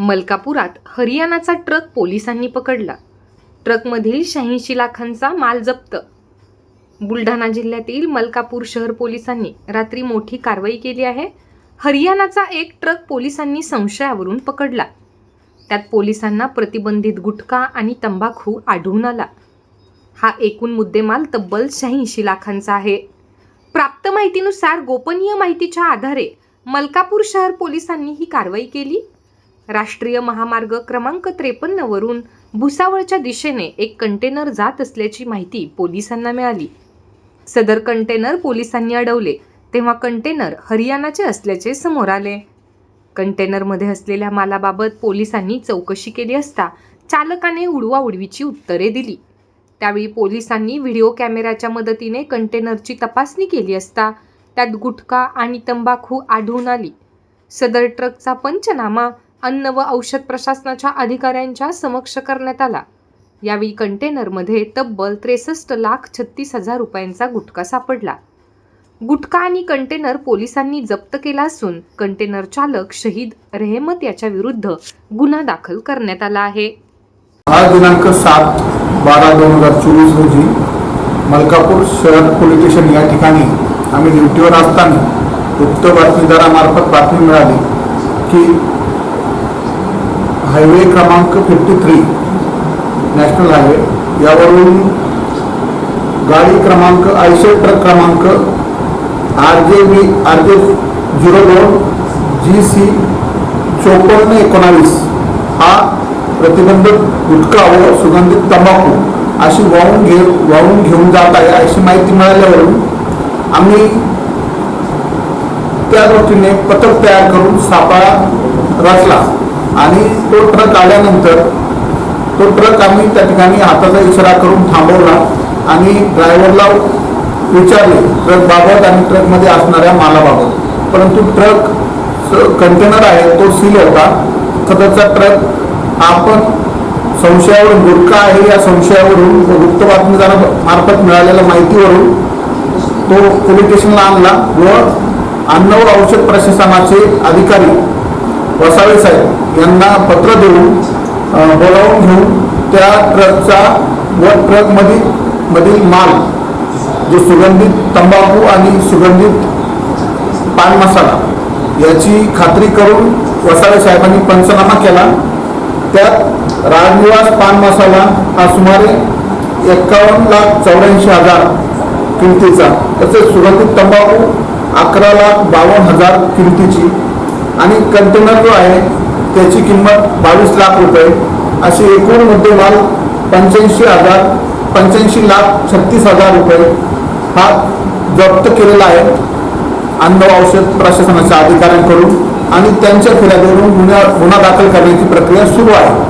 मलकापुरात हरियाणाचा truck पोलिसांनी पकडला. ट्रकमधील शहाऐंशी लाखांचा माल जप्त. बुलढाणा जिल्ह्यातील मलकापूर शहर पोलिसांनी रात्री मोठी कारवाई केली आहे. हरियाणाचा एक ट्रक पोलिसांनी संशयावरून पकडला. त्यात पोलिसांना प्रतिबंधित गुटखा आणि तंबाखू आढळून आला. हा एकूण मुद्देमाल तब्बल शहाऐंशी लाखांचा आहे. प्राप्त माहितीनुसार गोपनीय माहितीच्या आधारे मलकापूर शहर पोलिसांनी ही कारवाई केली. राष्ट्रीय महामार्ग क्रमांक त्रेपन्न वरून भुसावळच्या दिशेने एक कंटेनर जात असल्याची माहिती पोलिसांना मिळाली. सदर कंटेनर पोलिसांनी अडवले तेव्हा कंटेनर हरियाणाचे असल्याचे समोर आले. कंटेनरमध्ये असलेल्या मालाबाबत पोलिसांनी चौकशी केली असता चालकाने उडवाउडवीची उत्तरे दिली. त्यावेळी पोलिसांनी व्हिडिओ कॅमेऱ्याच्या मदतीने कंटेनरची तपासणी केली असता त्यात गुटखा आणि तंबाखू आढळून आली. सदर ट्रकचा पंचनामा अन्न व औषध प्रशासनाच्या अधिकाऱ्यांच्या समक्ष करण्यात आला. यावेळी कंटेनरमध्ये तब्बल त्रेसष्ट लाख छत्तीस हजार रुपयांचा गुटखा सापडला. गुटखा आणि कंटेनर पोलिसांनी जप्त केला असून कंटेनर चालक शहीद रेहमत याच्या विरुद्ध गुन्हा दाखल करण्यात आला आहे. आज दिनांक सात बारा दोन हजार चोवीस रोजी मलकापूर शहर पोलीस स्टेशन या ठिकाणी आम्ही ड्युटीवर असताना गुप्त बातमीदारामार्फत बातमी मिळाली की हायवे क्रमांक फिफ्टी थ्री नॅशनल हायवे यावरून गाडी क्रमांक आयशे ट्रक क्रमांक आर जे बी आर जे झिरो दोन जी सी चोपन्न एकोणावीस हा प्रतिबंधक गुटखा व सुगंधित तंबाखू अशी वाहून घे वाहून घेऊन जात आहे अशी माहिती मिळाल्यावरून आम्ही त्या दृष्टीने पथक तयार करून सापळा रचला. आणि तो ट्रक आल्यानंतर तो ट्रक आम्ही त्या ठिकाणी हाताचा इशारा करून थांबवला आणि ड्रायव्हरला विचारले ट्रक बाबत आणि ट्रकमध्ये असणाऱ्या मालाबाबत. परंतु ट्रक कंटेनर आहे तो सील होता. सदरचा ट्रक आपण संशयावरून गुटखा आहे या संशयावरून व गुप्त बातमीदारामार्फत मिळालेल्या माहितीवरून तो पोलीस स्टेशनला आणला व अन्न व औषध प्रशासनाचे अधिकारी वसावे साहेब यांना पत्र देऊन बोलावून घेऊन त्या ट्रकचा व ट्रकमधील मधील माल जो सुगंधित तंबाखू आणि सुगंधित पान मसाला याची खात्री करून वसावे साहेबांनी पंचनामा केला. त्यात राजनिवास पान मसाला हा सुमारे एक्कावन्न लाख चौऱ्याऐंशी हजार किमतीचा तसेच सुगंधित तंबाखू अकरा लाख बावन्न हजार किमतीची आणि कंटेनर जो आहे त्याची किंमत बावीस लाख रुपये. अशी एकूण मुद्देमाल पंच्याऐंशी हजार पंच्याऐंशी लाख छत्तीस हजार रुपये हा जप्त केलेला आहे. अन्न औषध प्रशासनाच्या अधिकाऱ्यांकडून आणि त्यांच्या फिर्यादीवरून गुन्हा गुन्हा दाखल करण्याची प्रक्रिया सुरू आहे.